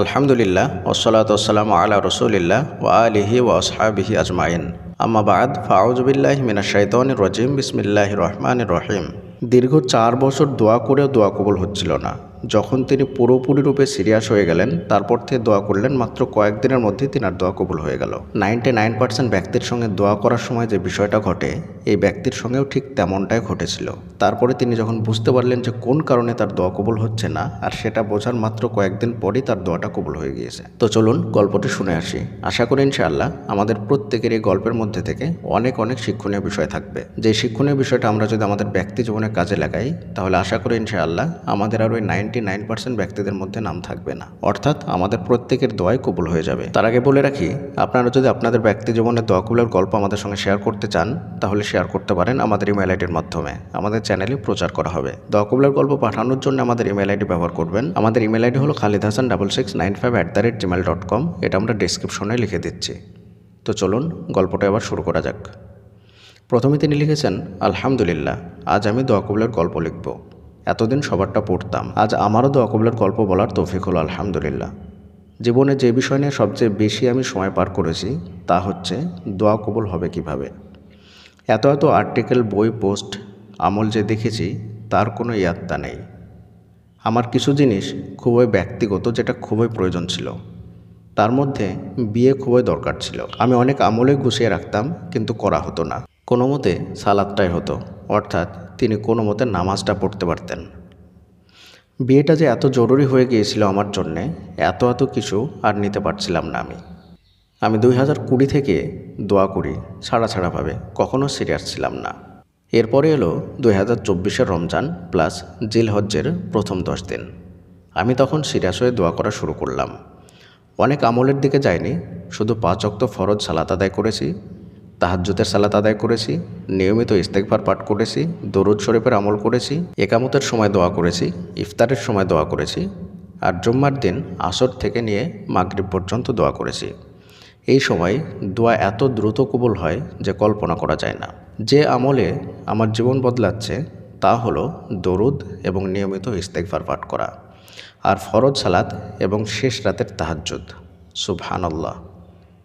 আলহামদুলিল্লাহ ওসলাত ওসালাম আলা রসুলিল্লাহ ও আলিহি ও আসহাবিহি আজমাইন। আমাবাদ ফাউজবিল্লাহ মিনাশাইতন রজিম বিসমিল্লাহ রহমান রহিম। দীর্ঘ চার বছর দোয়া করেও দোয়া কবুল হচ্ছিল না। যখন তিনি পুরোপুরি রূপে সিরিয়াস হয়ে গেলেন, তারপর থেকে দোয়া করলেন, মাত্র কয়েকদিনের মধ্যেই তিনার দোয়া কবুল হয়ে গেল। নাইনটি নাইন পার্সেন্ট ব্যক্তির সঙ্গে দোয়া করার সময় যে বিষয়টা ঘটে, এই ব্যক্তির সঙ্গেও ঠিক তেমনটাই ঘটেছিল। তারপরে তিনি যখন বুঝতে পারলেন যে কোন কারণে তার দোয়া কবুল হচ্ছে না, আর সেটা বোঝার মাত্র কয়েকদিন পরই তার দোয়াটা কবুল হয়ে গিয়েছে। তো চলুন গল্পটি শুনে আসি। আশা করি ইনশাআল্লাহ আমাদের প্রত্যেকের এই গল্পের মধ্যে থেকে অনেক অনেক শিক্ষণীয় বিষয় থাকবে। যে শিক্ষণীয় বিষয়টা আমরা যদি আমাদের ব্যক্তি জীবনে কাজে লাগাই, তাহলে আশা করি ইনশাআল্লাহ আমাদের আর ওই নাইনটি নাইন পার্সেন্ট ব্যক্তিদের মধ্যে নাম থাকবে না। অর্থাৎ আমাদের প্রত্যেকের দোয়াই কবুল হয়ে যাবে। তার আগে বলে রাখি, আপনারা যদি আপনাদের ব্যক্তি জীবনের দোয়া কবুলের গল্প আমাদের সঙ্গে শেয়ার করতে চান, তাহলে শেয়ার করতে পারেন আমাদের ইমেল আইডির মাধ্যমে। আমাদের চ্যানেলে প্রচার করা হবে। দোয়া কবুলের গল্প পাঠানোর জন্য আমাদের ইমেল আইডি ব্যবহার করবেন। আমাদের ইমেল আইডি হলো Khalid Hasan double six nine five at the rate Gmail dot com এটা আমরা ডিসক্রিপশনে লিখে দিচ্ছি। তো চলুন গল্পটা এবার শুরু করা যাক। প্রথমে তিনি লিখেছেন, আলহামদুলিল্লাহ, আজ আমি দোয়া কবুলের গল্প লিখব। এতদিন সবারটা পড়তাম। আজ আমারও দোয়া কবুলের গল্প বলার তৌফিক হলো, আলহামদুলিল্লাহ। জীবনে যে বিষয় নিয়ে সবচেয়ে বেশি আমি সময় পার করেছি, তা হচ্ছে দোয়া কবুল হবে কীভাবে? এত এত আর্টিকেল, বই, পোস্ট, আমল যে দেখেছি, তার কোনো ইয়াত্তা নেই। আমার কিছু জিনিস খুবই ব্যক্তিগত, যেটা খুবই প্রয়োজন ছিল। তার মধ্যে বিয়ে খুবই দরকার ছিল। আমি অনেক আমলে গুছিয়ে রাখতাম, কিন্তু করা হতো না। কোনো মতে সালাদটাই হতো। অর্থাৎ তিনি কোনো মতে নামাজটা পড়তে পারতেন। বিয়েটা যে এত জরুরি হয়ে গিয়েছিল আমার জন্যে, এত এত কিছু আর নিতে পারছিলাম না আমি। আমি দুই হাজার কুড়ি থেকে দোয়া করি, ছাড়া ছাড়াভাবে কখনও সিরিয়াস ছিলাম না। এরপরে এলো দুই হাজার চব্বিশের রমজান প্লাস জিল হজ্জের প্রথম দশ দিন। আমি তখন সিরিয়াস হয়ে দোয়া করা শুরু করলাম। অনেক আমলের দিকে যাইনি, শুধু পাঁচ অক্ত ফরজ সালাত আদায় করেছি তাহাজ্জুদের সালাত আদায় করেছি, নিয়মিত ইস্তেকবার পাঠ করেছি, দরুদ শরীফের আমল করেছি, একামতের সময় দোয়া করেছি, ইফতারের সময় দোয়া করেছি আর জুম্মার দিন আসর থেকে নিয়ে মাগরিব পর্যন্ত দোয়া করেছি। এই সময় দোয়া এত দ্রুত কবুল হয় যে কল্পনা করা যায় না। যে আমলে আমার জীবন বদলাচ্ছে তা হলো দরুদ এবং নিয়মিত ইস্তেকবার পাঠ করা আর ফরজ সালাত এবং শেষ রাতের তাহাজ্জুদ। সুবহানাল্লাহ।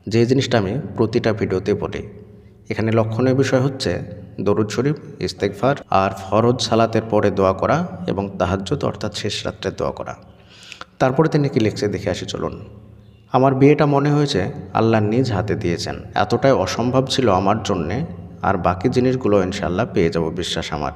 যে জিনিসটা আমি প্রতিটা ভিডিওতে বলি এখানে লক্ষণীয় বিষয় হচ্ছে দরুদ শরীফ ইস্তেকফার আর ফরজ সালাতের পরে দোয়া করা এবং তাহাজ্জুদ অর্থাৎ শেষ রাত্রে দোয়া করা। তারপরে তিনি কি লিখছে দেখে আসি, চলুন। আমার বিয়েটা মনে হয়েছে আল্লাহ নিজ হাতে দিয়েছেন। এতটাই অসম্ভব ছিল আমার জন্যে, আর বাকি জিনিসগুলো ইনশাল্লাহ পেয়ে যাব বিশ্বাস আমার।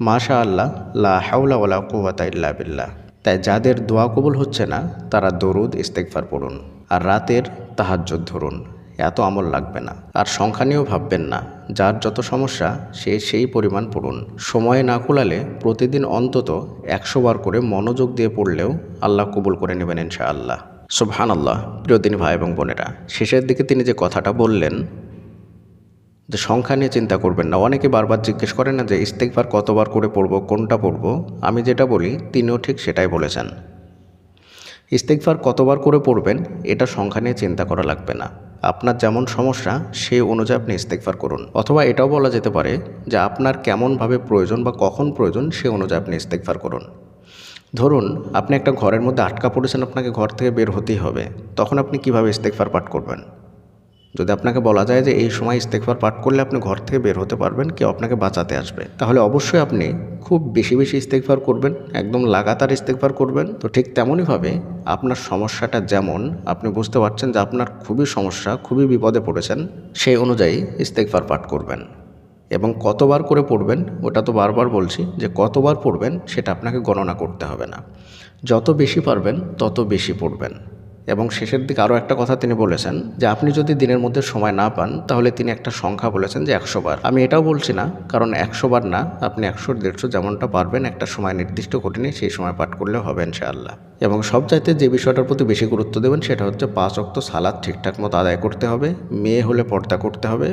মাশা আল্লাহ লা হাউলা ওয়ালা কুওয়াতা ইল্লা বিল্লাহ। তাই যাদের দোয়া কবুল হচ্ছে না, তারা দরুদ ইস্তেকফার পড়ুন। আর রাতের তাহাজ্জুদ ধরুন। এত আমল লাগবে না। আর সংখ্যা নিয়েও ভাববেন না। যার যত সমস্যা, সে সেই পরিমাণ পড়ুন। সময়ে না কুলালে প্রতিদিন অন্তত একশো বার করে মনোযোগ দিয়ে পড়লেও আল্লাহ কবুল করে নেবেন ইনশাআল্লাহ। সুবহান আল্লাহ প্রিয়দিন ভাই এবং বোনেরা, শেষের দিকে তিনি যে কথাটা বললেন, যে সংখ্যা নিয়ে চিন্তা করবেন না। অনেকে বারবার জিজ্ঞেস করে না যে ইস্তেকবার কতবার করে পড়ব, কোনটা পড়ব? আমি যেটা বলি, তিনিও ঠিক সেটাই বলেছেন। ইস্তেকবার কতবার করে পড়বেন, এটা সংখ্যা নিয়ে চিন্তা করা লাগবে না। আপনার যেমন সমস্যা, সে অনুযায়ী আপনি ইস্তেকফার করুন। অথবা এটাও বলা যেতে পারে যে আপনার কেমনভাবে প্রয়োজন বা কখন প্রয়োজন, সে অনুযায়ী আপনি ইস্তেকফার করুন। ধরুন, আপনি একটা ঘরের মধ্যে আটকা পড়েছেন, আপনাকে ঘর থেকে বের হতেই হবে। তখন আপনি কীভাবে ইস্তেকফার পাঠ করবেন? যদি আপনাকে বলা যায় যে এই সময় ইস্তেকবার পাঠ করলে আপনি ঘর থেকে বের হতে পারবেন, কেউ আপনাকে বাঁচাতে আসবে। তাহলে অবশ্যই আপনি খুব বেশি বেশি ইস্তেকবার করবেন, একদম লাগাতার ইস্তেকবার করবেন। তো ঠিক তেমনইভাবে আপনার সমস্যাটা যেমন, আপনি বুঝতে পারছেন যে আপনার খুবই সমস্যা, খুবই বিপদে পড়েছেন, সেই অনুযায়ী ইস্তেকবার পাঠ করবেন। এবং কতবার করে পড়বেন, ওটা তো বারবার বলছি, যে কতবার পড়বেন, সেটা আপনাকে গণনা করতে হবে না। যত বেশি পারবেন, তত বেশি পড়বেন। এবং শেষের দিকে আরও একটা কথা তিনি বলেছেন যে, আপনি যদি দিনের মধ্যে সময় না পান, তাহলে তিনি একটা সংখ্যা বলেছেন যে, একশো বার। আমি এটাও বলছি না, কারণ একশো বার না, আপনি একশো, দেড়শো যেমনটা পারবেন, একটা সময় নির্দিষ্ট নিয়ে সেই সময় পাঠ করলে হবে, ইনশাআল্লাহ। এবং সব চাইতে যে বিষয়টার প্রতি বেশি গুরুত্ব দেবেন, সেটা হচ্ছে পাঁচ অক্ত সালাদ ঠিকঠাক মতো আদায় করতে হবে, মেয়ে হলে পর্দা করতে হবে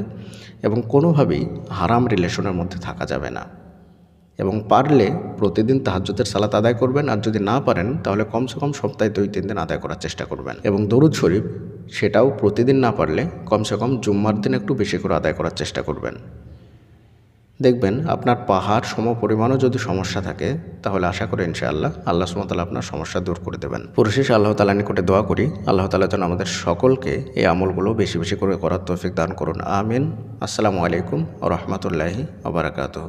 এবং কোনোভাবেই হারাম রিলেশনের মধ্যে থাকা যাবে না। এবং পারলে প্রতিদিন তাহাজ্জুদের সালাত আদায় করবেন, আর যদি না পারেন, তাহলে কমসে কম সপ্তাহে দুই, তিন দিন আদায় করার চেষ্টা করবেন। এবং দরুদ শরীফ, সেটাও প্রতিদিন না পারলে কমসে কম জুম্মার দিন একটু বেশি করে আদায় করার চেষ্টা করবেন। দেখবেন আপনার পাহাড় সম পরিমাণও যদি সমস্যা থাকে, তাহলে আশা করি ইনশাআল্লাহ আল্লাহ সুমতাল আপনার সমস্যা দূর করে দেবেন। পরিশেষে আল্লাহ তালা নিকটে দোয়া করি, আল্লাহ তালা যেন আমাদের সকলকে এই আমলগুলো বেশি বেশি করে করার তৌফিক দান করুন। আমিন। আসসালামু আলাইকুম রহমতুল্লাহি আবরাকাতহ